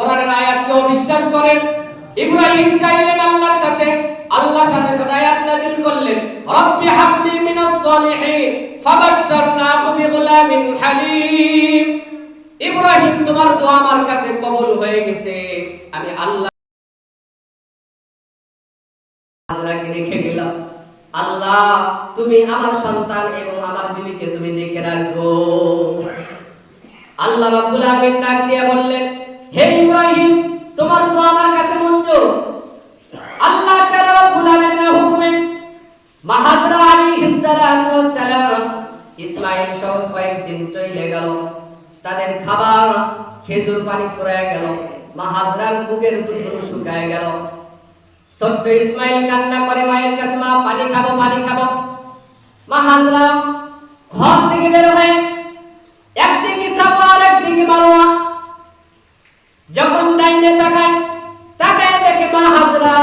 কোরআনের আয়াতকে অবিশ্বাস করেন। ইব্রাহিম চাইলেন আল্লাহর কাছে। আল্লাহ সাথে সাথে আয়াত নাযিল করলেন। রব্বি হাবলি মিনাস সলিহিন ফাবাশশারনাহু বিগুলামিন হালিম। ইব্রাহিম, তোমার দোয়া আমার কাছে কবুল হয়ে গেছে। আমি আল্লাহ হাজরাকে রেখে গেলাম। আল্লাহ, তুমি আমার সন্তান এবং আমার বিবিকে তুমি দেখে রাখো। আল্লাহ রাব্বুল আলামিন ডাক দিয়ে বললেন হে ইব্রাহিম, তোমার তো আমার কাছে মঞ্জুর। আল্লাহ তাআলা রাব্বুল আলামিনের হুকুমে মাহাজরা আলাইহিস সালাতু ওয়াস সালাম ইসমাঈল সহ কয়েকদিন চলে গেল। তাদের খাবার, খেজুর পানি ফুরায় গেল। মাহাজরার বুকের দুধ শুকায় গেল। ছোট্ট ইসমাইল কান্না করে, মায়ের কাছে মা, পানি খাব পানি খাব। মা হাজরা ঘর থেকে বের হয়ে একদিকে সাপা আর একদিকে মারোয়া যখন ডাইনে তাকায় তাকায় দেখে মা হাজরা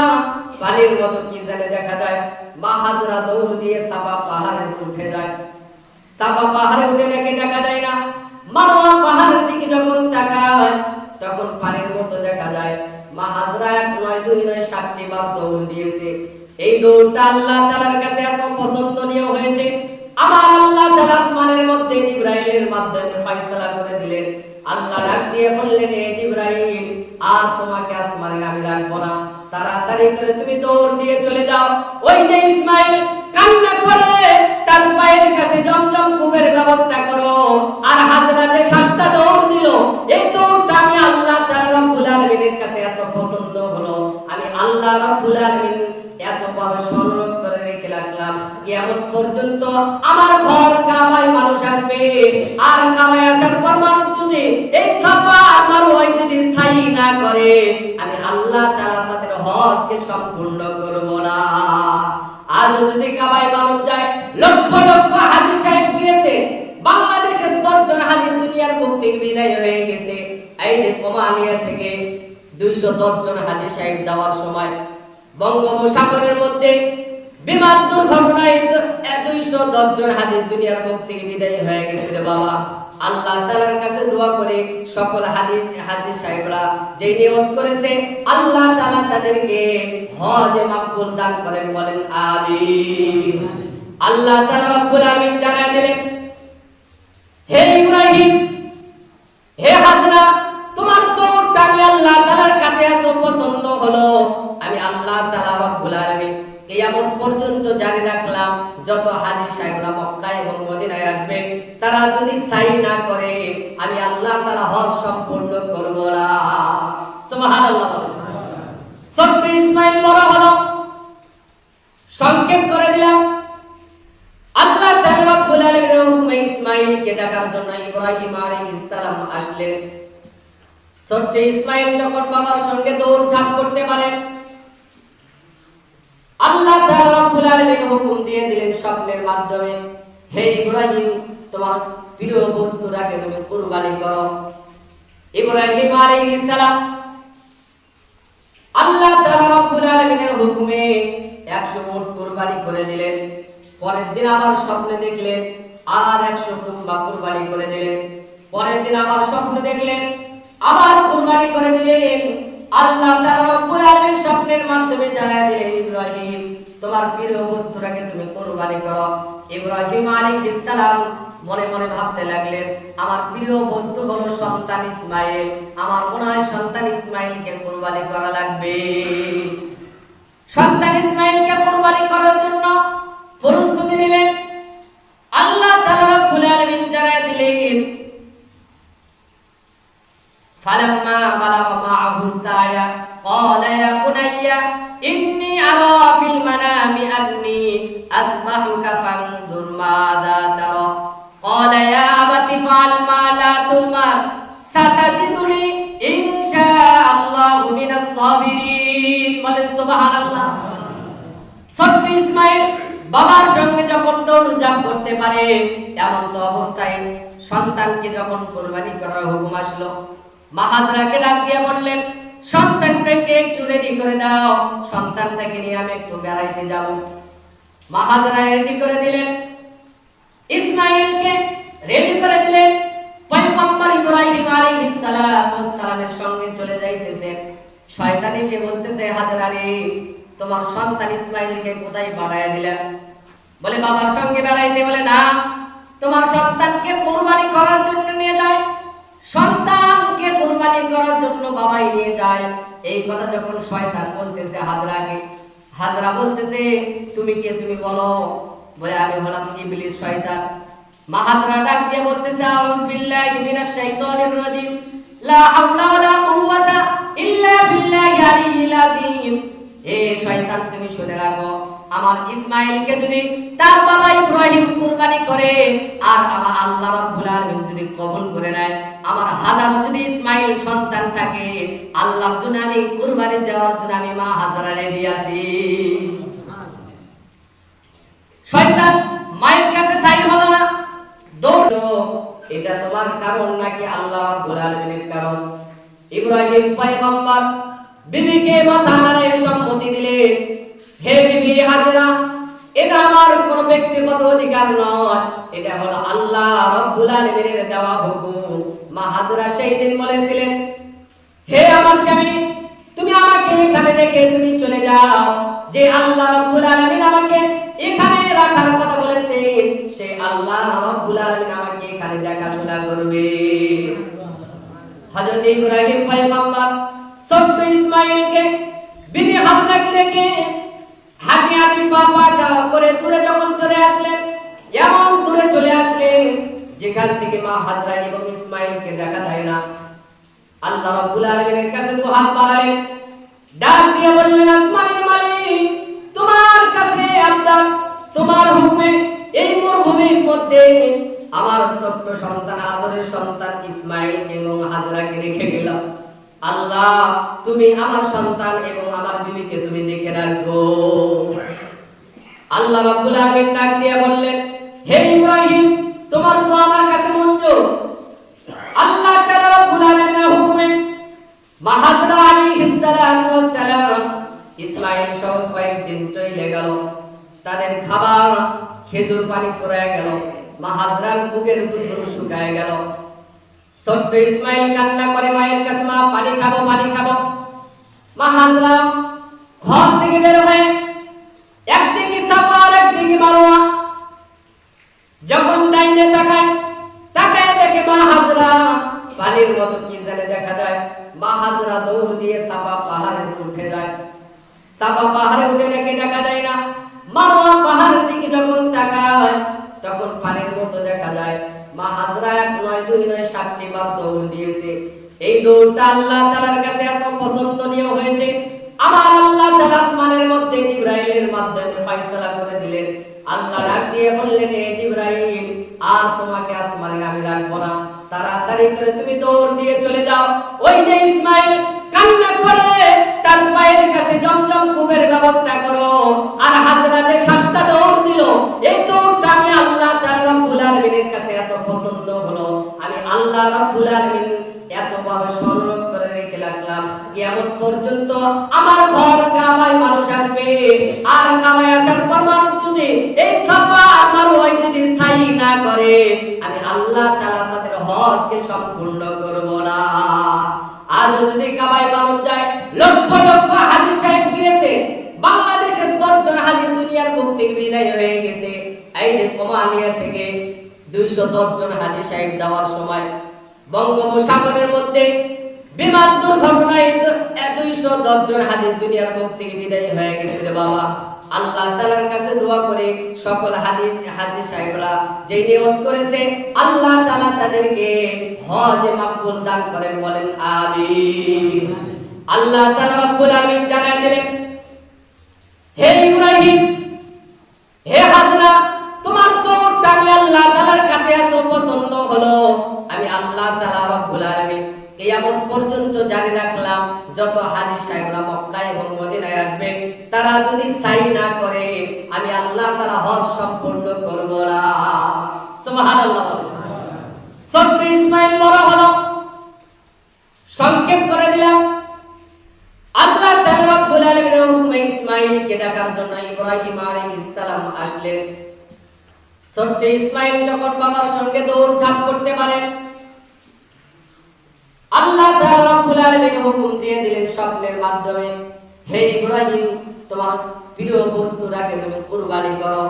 পানির মতো কি জানে দেখা যায়। মা হাজরা দৌড় দিয়ে সাবা পাহাড়ে উঠে যায়। সাবা পাহাড়ে উঠে নাকি দেখা যায় না। মারোয়া পাহাড়ের দিকে যখন তাকায়, তখন পানির মতো দেখা যায়। মা হাজরা এক নয়, দুই নয়, সাতটি বার দৌড় দিয়েছে। এই দৌড়টা আল্লাহ তাআলার কাছে এত পছন্দনীয় হয়েছে। আমার আল্লাহ তাআলা আসমানের মধ্যে জিবরাইলের মাধ্যমে ফয়সালা করে দিলেন। আল্লাহ ডাক দিয়ে বললেন হে জিবরাইল, আর তোমাকে আসমানে আমি রাখব না। তাড়াতাড়ি করে তুমি দৌড় দিয়ে চলে যাও। ওই যে ইসমাইল কান্না করে, তার পায়ের কাছে জমজম কূপের ব্যবস্থা করো। আর হাজরা যে সাতটা দৌড় দিল, এই দৌড়টা আমি আল্লাহ তাআলা রাব্বুল আলামিনের কাছে এত পছন্দ হলো। আমি আল্লাহ রাব্বুল আলামিন এত ভাবে কিয়ামত পর্যন্ত আমার ঘর কামায় মানুষ আসবে? আর কামায় আসার পর মানুষ যদি এই সাফা আর মারওয়াই যদি স্থায়ী না করে, আমি আল্লাহ তাআলা তাদের হজকে সম্পূর্ণ করব না। আজও যদি কামায় মানুষ যায়, লক্ষ লক্ষ হাজি সাহেব গিয়েছে, বাংলাদেশের দশজন হাজি দুনিয়ার বুক থেকে বিদায় হয়ে গেছে। এই যে কোমালিয়া থেকে দুইশো জন হাজি সাহেব দেওয়ার সময় বঙ্গোপসাগরের মধ্যে বিমান দুর্ঘটনায় হয়ে গেছে রে বাবা। আল্লাহ তাআলার কাছে দোয়া করে সকল হাজি হাজি সাহেবরা যে নিয়ত করেছে, আল্লাহ তাআলা তাদেরকে হজে মাকবুল দান করেন, বলেন আমিন। আল্লাহ তাআলা রব্বুল আমিন জানায় দিলেন, হে পর্যন্ত জারি রাখলাম, যত হাজী সাহেবরা মক্কা এবং মদিনায় আসবে তারা যদি স্থায়ী না করে, আমি আল্লাহ তাআলা হজ সম্পূর্ণ করব না। সুবহানাল্লাহ ছোট্ট ইসমাইল বড় হলো। সংক্ষেপ করে দিলাম। আল্লাহ ইসমাঈলকে দেখার জন্য ইব্রাহিম আলাইহিস সালাম আসলেন। ছোট্ট ইসমাঈল যখন বাবার সঙ্গে দৌড়ঝাঁপ করতে পারে আল্লাহ তাআলা রব্বুল আলামিন হুকুম দিয়ে দিলেন স্বপ্নের মাধ্যমে। হে ইব্রাহিম, তোমার প্রিয় বস্তুটাকে তুমি কুরবানি করো। ইব্রাহিম আলাইহিস সালাম আল্লাহ তাআলা রব্বুল আলামিনের হুকুমে 100 উট কুরবানি করে দিলেন। পরের দিন আবার স্বপ্নে দেখলেন, আর 100 দুম্বা কুরবানি করে দিলেন। পরের দিন আবার স্বপ্নে দেখলেন, আবার কুরবানি করে দিলেন। আল্লাহ তাআলা স্বপ্নের মাধ্যমে জানায় দিলেন, ইব্রাহিম, তোমার প্রিয় বস্তুটাকে তুমি কুরবানি করো। ইব্রাহিম আলাইহিস সালাম মনে মনে ভাবতে লাগলেন, আমার প্রিয় বস্তু হলো সন্তান ইসমাইল। আমার মনে হয় সন্তান ইসমাইলকে কুরবানি করা লাগবে। সন্তান ইসমাইলকে কুরবানি করার জন্য প্রস্তুতি নিলেন فلما بلغ معه السعي قال يا بني إني أرى في المنام أني أذبحك فانظر ماذا ترى قال يا أبت افعل ما لا تؤمر ستجدني إن شاء الله من الصابرين বলেন সুবহানাল্লাহ ছোট্ট ইসমাইল বাবার সঙ্গে যখন দৌড়ঝাঁপ করতে পারে এমন তো অবস্থায় সন্তানকে যখন কোরবানি করার হুকুম আসলো মাহাজরাকে ডাক দিয়ে বললেন, সন্তানটাকে একটু রেডি করে দাও, সন্তানটাকে নিয়ে আমি একটু বেড়াইতে যাব। রেডি করে দিলেন। ইসমাইলকে রেডি করে দিলেন। পয়গম্বর ইব্রাহিম আলাইহিস ওয়াস সঙ্গে চলে শয়তান এসে বলতেছে, হাজরা তোমার সন্তান ইসমাইলকে কোথায় পাঠায় দিলেন? বলে, বাবার সঙ্গে বেড়াইতে বলে, না, তোমার সন্তানকে কুরবানি করার জন্য নিয়ে যায়। কুরবানি করার জন্য বাবাই নিয়ে যায়। এই কথা যখন শয়তান বলতেছে হাজরাকে, হাজরা বলতেছে, তুমি কে তুমি বলো? বলে, আমি হলাম ইবলিস শয়তান। মা হাজরা ডাক দিয়ে বলতেছে, আউযু বিল্লাহি মিনাশ শাইতানির রাজিম। লা হাওলা ওয়ালা কুওয়াতা ইল্লা বিল্লাহি আলিয়্যিল আযীম। এ শয়তান, তুমি শুনে রাখো আমার ইসমাইলকে যদি তার বাবা ইব্রাহিম কুরবানি করে, আর আমার আল্লাহ রাব্বুল আলামিন যদি কবুল করে নেয়, আমার হাজার যদি ইসমাইল সন্তান থাকে, আল্লাহর জন্য আমি কুরবানি যাওয়ার জন্য আমি মা হাজারা রেডি আছি। শয়তান, মায়ের কাছে তাই হলো না? দৌড় এটা তোমার কারণ নাকি আল্লাহ রাব্বুল আলামিনের কারণ? ইব্রাহিম পয়গম্বর, বিবিকে মাথা নাড়ায় সম্মতি দিলেন, হে বিবি এটা আমার কোনো ব্যক্তিগত অধিকার নয়। এটা হলো আল্লাহ রাব্বুল আলামিনের দেওয়া হুকুম। মা হাজরা সেই দিন বলেছিলেন, হে আমার স্বামী, তুমি আমাকে এখানে রেখে তুমি চলে যাও। যে আল্লাহ রাব্বুল আলামিন আমাকে এখানে রাখার কথা বলেছে, সে আল্লাহ রাব্বুল আলামিন আমাকে এখানে দেখাশোনা করবে। হযরত ইব্রাহিম পয়গম্বর ছোট্ট ইসমাইলকে বিবি হাজরাকে রেখে হাতে হাতে পা করে দূরে যখন চলে আসলেন, এমন দূরে চলে আসলেন, যেখান থেকে মা হাজরা এবং ইসমাইলকে দেখা যায় না। আল্লাহ রাব্বুল আলামিনের কাছে দু হাত বাড়ালেন। ডাক দিয়ে বললেন, আসমানের মালিক, তোমার কাছে আবদার, তোমার হুকুমে এই মরুভূমির মধ্যে আমার ছোট্ট সন্তান আদরের সন্তান ইসমাইল এবং হাজরাকে রেখে গেলাম। আল্লাহ, তুমি আমার সন্তান এবং আমার বিবিকে তুমি দেখে রাখো। আল্লাহ রাব্বুল আলামিন ডাক দিয়ে বললেন, হে ইব্রাহিম, তোমার তো আমার কাছে মঞ্জুর। আল্লাহ তাআলা রাব্বুল আলামিনের হুকুমে মাহাজরা আলাইহিস সালাম ওয়াস সালাম ইসমাইল সহ কয়েকদিন চলে গেল। তাদের খাবার খেজুর পানি ফুরায় গেল। মাহাজরার বুকের দুধ শুকায় গেল। ছোট্ট ইসমাইল কান্না করে, মায়ের কাছে মা, পানি খাব পানি খাব। মা হাজরা ঘর থেকে বের হয়ে একদিকে মারোয়া যখন ডাইনে তাকায় তাকায় দেখে মা হাজরা পানির মতো কি জানে দেখা যায়। মা হাজরা দৌড় দিয়ে সাফা পাহাড়ে উঠে যায়। সাফা পাহাড়ে উঠে দেখে দেখা যায় না। মারোয়া পাহাড়ের দিকে যখন তাকায়, তখন পানির মতো দেখা যায়। মা হাজরা এক নয়, দুই নয়, সাতটি বার দৌড় দিয়েছে। এই দৌড়টা আল্লাহ তাআলার কাছে এত পছন্দনীয় হয়েছে। আমার আল্লাহ আসমানের মধ্যে জিবরাইলের মাধ্যমে ফয়সালা করে দিলেন। আল্লাহ ডাক দিয়ে বললেন হে জিবরাইল, আর তোমাকে আসমানে আমি রাখব না। তাড়াতাড়ি করে তুমি দৌড় দিয়ে চলে যাও। ওই যে ইসমাইল, কান্না করে তার পায়ের কাছে জমজম কূপের ব্যবস্থা করো। আর হাজরা সাতটা দৌড় দিল, এই দৌড়টা আমি আল্লাহ তাআলা রাব্বুল আলামিনের কাছে এত পছন্দ হলো। আমি আল্লাহ রাব্বুল আলামিন এত ভাবে পর্যন্ত আমার ঘর কামাই মানুষ আসবে। আর কামাই আসার পর মানুষ যদি এই সাফা আমার ওই যদি স্থায়ী না করে, আমি আল্লাহ তাআলা তাদের হজকে সম্পূর্ণ করব না। আজও যদি কামাই মানুষ যায়, লক্ষ লক্ষ হাজি সাহেব গিয়েছে, বাংলাদেশের দশজন হাজি দুনিয়ার বুক থেকে বিদায় হয়ে গেছে। এই যে কোমালিয়া থেকে দুইশো দশ জন হাজি সাহেব দেওয়ার সময় বঙ্গোপসাগরের মধ্যে বিমান দুর্ঘটনায় দুইশো জন হাজি দুনিয়ার মুখ থেকে হয়ে গেছে রে বাবা। আল্লাহ তাআলার কাছে দোয়া করে সকল হাজি হাজি সাহেবরা যে করেছে, আল্লাহ তাআলা তাদেরকে মাকবুল দান করেন, বলেন আমিন। আল্লাহ তাআলা রব্বুল আলামিন জানায় দিলেন, হে ইব্রাহিম, হে হাজরা, তোমার তো আমি আল্লাহ তাআলার কাছে আসো পছন্দ হলো। আমি আল্লাহ তাআলা রব্বুল আলামিন কিয়ামত পর্যন্ত জারি রাখলাম, যত হাজী সাহেবরা মক্কা এবং মদিনায় আসবে তারা যদি স্থায়ী না করে, আমি আল্লাহ তাআলা হজ সম্পূর্ণ করব না। সত্য ইসমাইল বড় হলো। সংক্ষেপ করে দিলাম। আল্লাহ তাআলা রব্বুল আলামিনের হুকুমে ইসমাইলকে দেখার জন্য ইব্রাহিম আলাইহিস সালাম আসলেন। ছোট্ট ইসমাইল যখন বাবার সঙ্গে দৌড় ঝাঁপ করতে পারে আল্লাহ তাআলা রব্বুল আলামিন হুকুম দিয়ে দিলেন স্বপ্নের মাধ্যমে, হে ইব্রাহিম, তোমার প্রিয় বস্তুটাকে তুমি কুরবানি করো।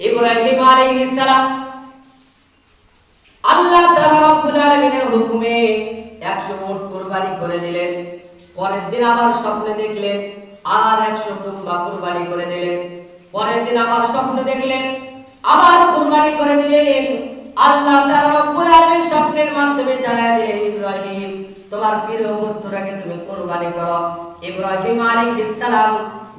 ইব্রাহিম আলাইহিস সালাম আল্লাহ তাআলা রব্বুল আলামিনের হুকুমে 100 উট কুরবানি করে দিলেন। পরের দিন আবার স্বপ্নে দেখলেন, আর 100 দুম্বা কুরবানি করে দিলেন। পরের দিন আবার স্বপ্নে দেখলেন, আবার কুরবানি করে দিলেন। আল্লাহ তাআলা রব্বুল আলামিন স্বপ্নের মাধ্যমে জানায় দিলেন, ইব্রাহিম, তোমার প্রিয় বস্তুটাকে তুমি কুরবানি করো। ইব্রাহিম আলাইহিস সালাম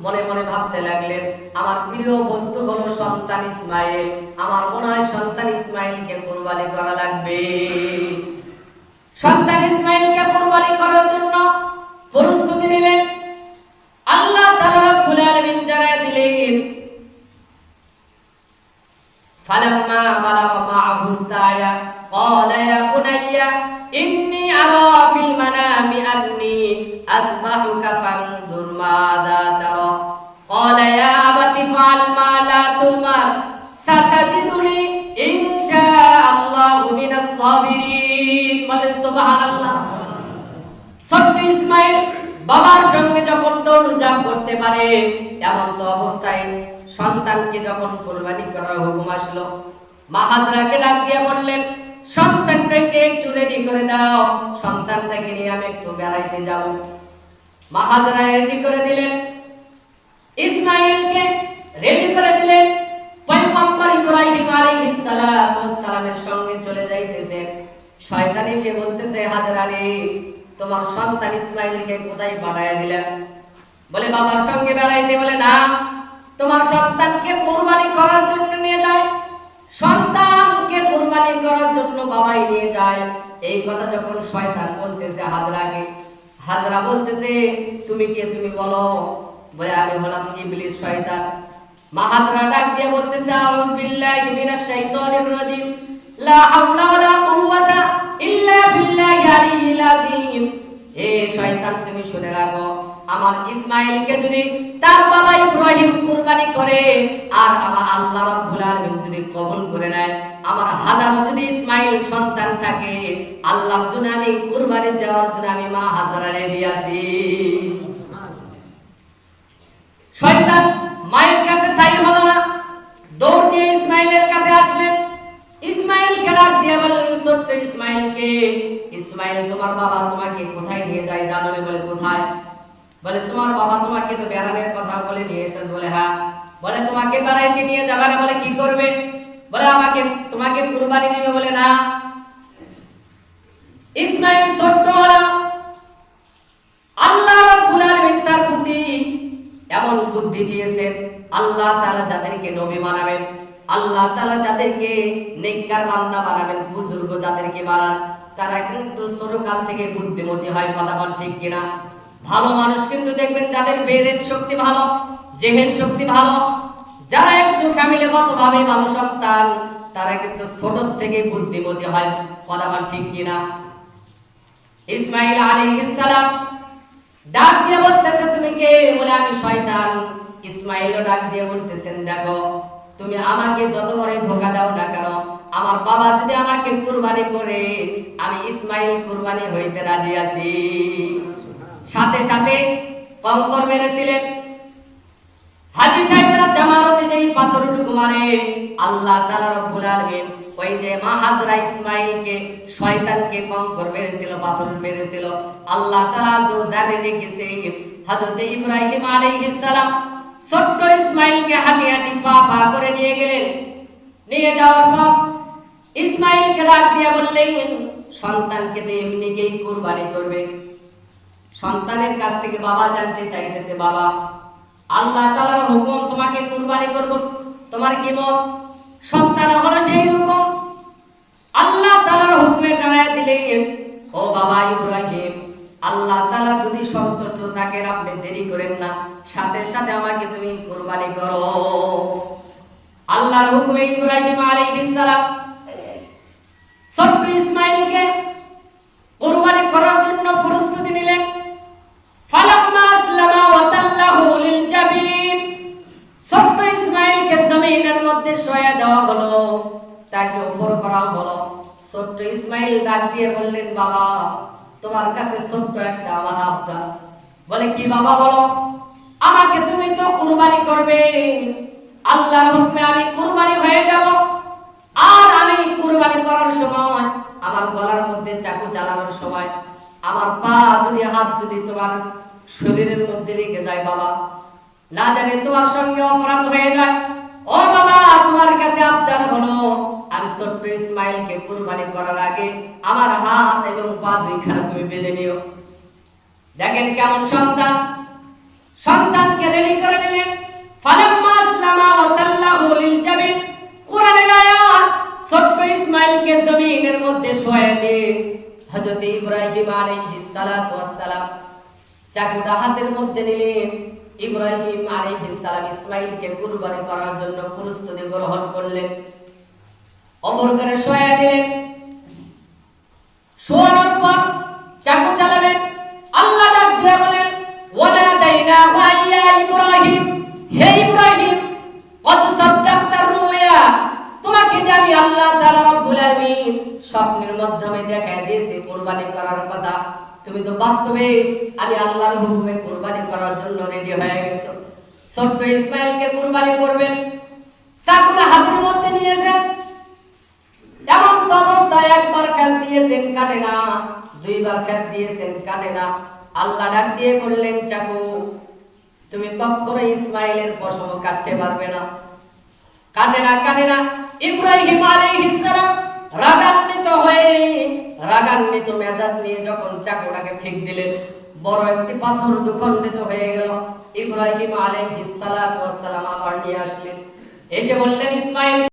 মনে মনে ভাবতে লাগলেন, আমার প্রিয় বস্তু হলো সন্তান ইসমাইল। আমার মনে হয় সন্তান ইসমাইলকে কুরবানি করা লাগবে। সন্তান ইসমাইলকে কুরবানি করার জন্য প্রস্তুতি নিলেন। আল্লাহ তাআলা রব্বুল আলামিন জানায় দিলেন فلما بلغ معه السعي قال يا بني إني أرى في المنام أني أذبحك فانظر ماذا ترى قال يا أبت افعل ما لا تؤمر ستجدني إن شاء الله من الصابرين বলেন সুবহানাল্লাহ ছোট্ট ইসমাইল বাবার সঙ্গে যখন দৌড়ঝাঁপ করতে পারে এমন তো অবস্থায় সন্তানকে যখন কোরবানি করার হুকুম আসলো মা হাজরাকে ডাক দিয়ে বললেন, সন্তানটাকে একটু রেডি করে দাও, সন্তানটাকে নিয়ে আমি একটু বেড়াইতে যাব। মা হাজরা রেডি করে দিলেন। ইসমাইলকে রেডি করে দিলেন। পয়গম্বর ইব্রাহিম আলাইহিস সালামের সঙ্গে চলে যাইতেছেন। শয়তান এসে বলতেছে, হাজরা রে, তোমার সন্তান ইসমাইলকে কোথায় পাঠায়া দিলেন? বলে, বাবার সঙ্গে বেড়াইতে বলে, না তোমার সন্তানকে কুরবানি করার জন্য নিয়ে যায়, সন্তানকে কুরবানি করার জন্য বাবাই নিয়ে যায়। এই কথা যখন শয়তান বলতেছে হাজরাকে, হাজরা বলতেছে, তুমি কে তুমি বলো? বলে, আমি হলাম ইবলিস শয়তান। মা হাজরা ডাক দিয়ে বলতেছে, আউযু বিল্লাহি মিনাশ শাইতানির রাজিম। লা হাওলা ওয়ালা কুওয়াতা ইল্লা বিল্লাহি আলিয়্যিল আযীম। হে শয়তান, তুমি শুনে রাখো আমার ইসমাইলকে যদি তার বাবা ইব্রাহিম কুরবানি করে, আর আমার আল্লাহ রাব্বুল আলামিন যদি কবুল করে নেয়, আমার হাজারো যদি ইসমাইল সন্তান থাকে, আল্লাহর জন্য আমি কুরবানি দেওয়ার জন্য আমি মা হাজারা রেডি আছি। শয়তান মায়ের কাছে তাই হলো না। দৌড় দিয়ে ইসমাইলের কাছে আসলেন। ইসমাইলকে ডাক দিয়ে বললেন, ছোট্ট ইসমাইলকে, ইসমাইল তোমার বাবা তোমাকে কোথায় নিয়ে যায় জানো বলে, কোথায়? বলে, তোমার বাবা তোমাকে তো বেড়ানোর কথা বলে নিয়ে বলে হ্যাঁ। বলে, তোমাকে বেড়াইতে নিয়ে যাবে না? বলে, কি করবে? বলে, আমাকে, তোমাকে কুরবানি দিবে। বলে, না। ইসমাইল ছোট্ট হলো। আল্লাহ রাব্বুল আলামিন তার প্রতি এমন বুদ্ধি দিয়েছেন, আল্লাহ তাআলা যাদেরকে নবী বানাবেন, আল্লাহ তাআলা যাদেরকে নেককার বান্দা বানাবেন, বুজুর্গ যাদেরকে বানান, তারা কিন্তু ছোটকাল থেকে বুদ্ধিমতী হয়, কথা বল ঠিক কিনা? ভালো মানুষ কিন্তু দেখবেন যাদের ব্রেন শক্তি ভালো জেহেন শক্তি ভালো, যারা একটু ফ্যামিলিগত ভাবে ভালো সন্তান, তারা কিন্তু ছোট থেকে বুদ্ধিমতী হয়। কথা ঠিক কিনা? ইসমাইল ডাক দিয়ে বলতেছে, তুমি কে? বলে, আমি শয়তান। ইসমাইলও ডাক দিয়ে বলতেছেন, দেখো, তুমি আমাকে যত বড় ধোকা দাও না কেন, আমার বাবা যদি আমাকে কুরবানি করে, আমি ইসমাইল কুরবানি হইতে রাজি আছি। সাথে সাথে কঙ্কর মেরেছিলেন। হাজি সাহেবরা জামালতে যেই পাথরটুকু মারে আল্লাহ তাআলা রব্বুল আলামিন ওই যে মা হাজরা ইসমাইলকে শয়তানকে কঙ্কর মেরেছিল, পাথর মেরেছিল। আল্লাহ তাআলা যো জানে রেখেছে, হযরত ইব্রাহিম আলাইহিস সালাম ছোট্ট ইসমাইলকে হাঁটি হাঁটি পা পা করে নিয়ে গেলেন। নিয়ে যাওয়ার পর ইসমাইলকে ডাক দিয়ে বললেন, সন্তানকে তো এমনিকেই কুরবানি করবে। সন্তানের কাছ থেকে বাবা জানতে চাইতেছে, বাবা, আল্লাহ তাআলার হুকুম তোমাকে কুরবানি করব, তোমার কি মত? সন্তান হলো সেই রকম। আল্লাহ তালার হুকুমে জানায় দিলে ও বাবা ইব্রাহিম, আল্লাহ তালা যদি সন্তুষ্ট থাকেন আপনি দেরি করেন না, সাথে সাথে আমাকে তুমি কুরবানি করো। আল্লাহর হুকুমে ইব্রাহিম আলাইহিস সালাম ছোট্ট ইসমাইলকে কোরবানি করার জন্য প্রস্তুতি নিলেন। ডাক দিয়ে বললেন, বাবা, তোমার কাছে ছোট্ট একটা আমার আবদার। বলে, কি বাবা, বলো? আমাকে তুমি তো কুরবানি করবে। আল্লাহর হুকমে আমি কুরবানি হয়ে যাব। আর আমি কুরবানি করার সময়, আমার গলার মধ্যে চাকু চালানোর সময়, আমার পা যদি, হাত যদি তোমার শরীরের মধ্যে লেগে যায়, বাবা, না জানি তোমার সঙ্গে অপরাধ হয়ে যায়। ও বাবা, তোমার কাছে আবদার হলো আমি ছোট্ট ইসমাইলকে কুরবানি করার আগে আমার হাত এবং পা দুইখানা তুমি বেঁধে নিও। দেখেন কেমন সন্তান। সন্তানকে রেডি করে নিলেন। ফালাম্মা আসলামা ওয়া তাল্লাহু লিল জাবিন। আয়াত, ছোট্ট জমিনের মধ্যে শোয়া দিয়ে হযরত ইব্রাহিম আলাইহিস সালাতু সালাম চাকুটা হাতের মধ্যে নিলেন। ইব্রাহিম আলাইহিস সালাম ইসমাইলকে কুরবানি করার জন্য প্রস্তুতি গ্রহণ করলেন। অমর করে শোয়া দিলেন শোয়ানোর পর চাকু চালাবেন আল্লাহ ডাক দিয়ে বলেন ওয়ালা দাইনা ভাইয়া ইব্রাহিম। হে ইব্রাহিম কত সাদ্দাকতার রুয়া। তোমাকে যে আমি আল্লাহ তাআলা রব্বুল আলামিন স্বপ্নের মাধ্যমে দেখায় দিয়েছি, কুরবানি করার কথা, তুমি তো বাস্তবে আমি আল্লাহর হুকুমে কুরবানি করার জন্য রেডি হয়ে গেছো। ছোট্ট ইসমাইলকে কুরবানি করবেন। চাকুটা দিয়েছেন কাটে না, দুইবার ফ্যাস দিয়েছেন কাটে না। আল্লাহ ডাক দিয়ে করলেন চাকু, তুমি কখনো ইসমাইলের পশম কাটতে পারবে না। কাটে না কাটে না। ইব্রাহিম আলাইহিস সালাম রাগান্বিত হয়ে, রাগান্বিত মেজাজ নিয়ে যখন চাকুটাকে ফিক দিলেন, বড় একটি পাথর দুখণ্ডিত হয়ে গেল। ইব্রাহিম আলাইহিস সালাম আবার নিয়ে আসলেন। এসে বললেন, ইসমাইল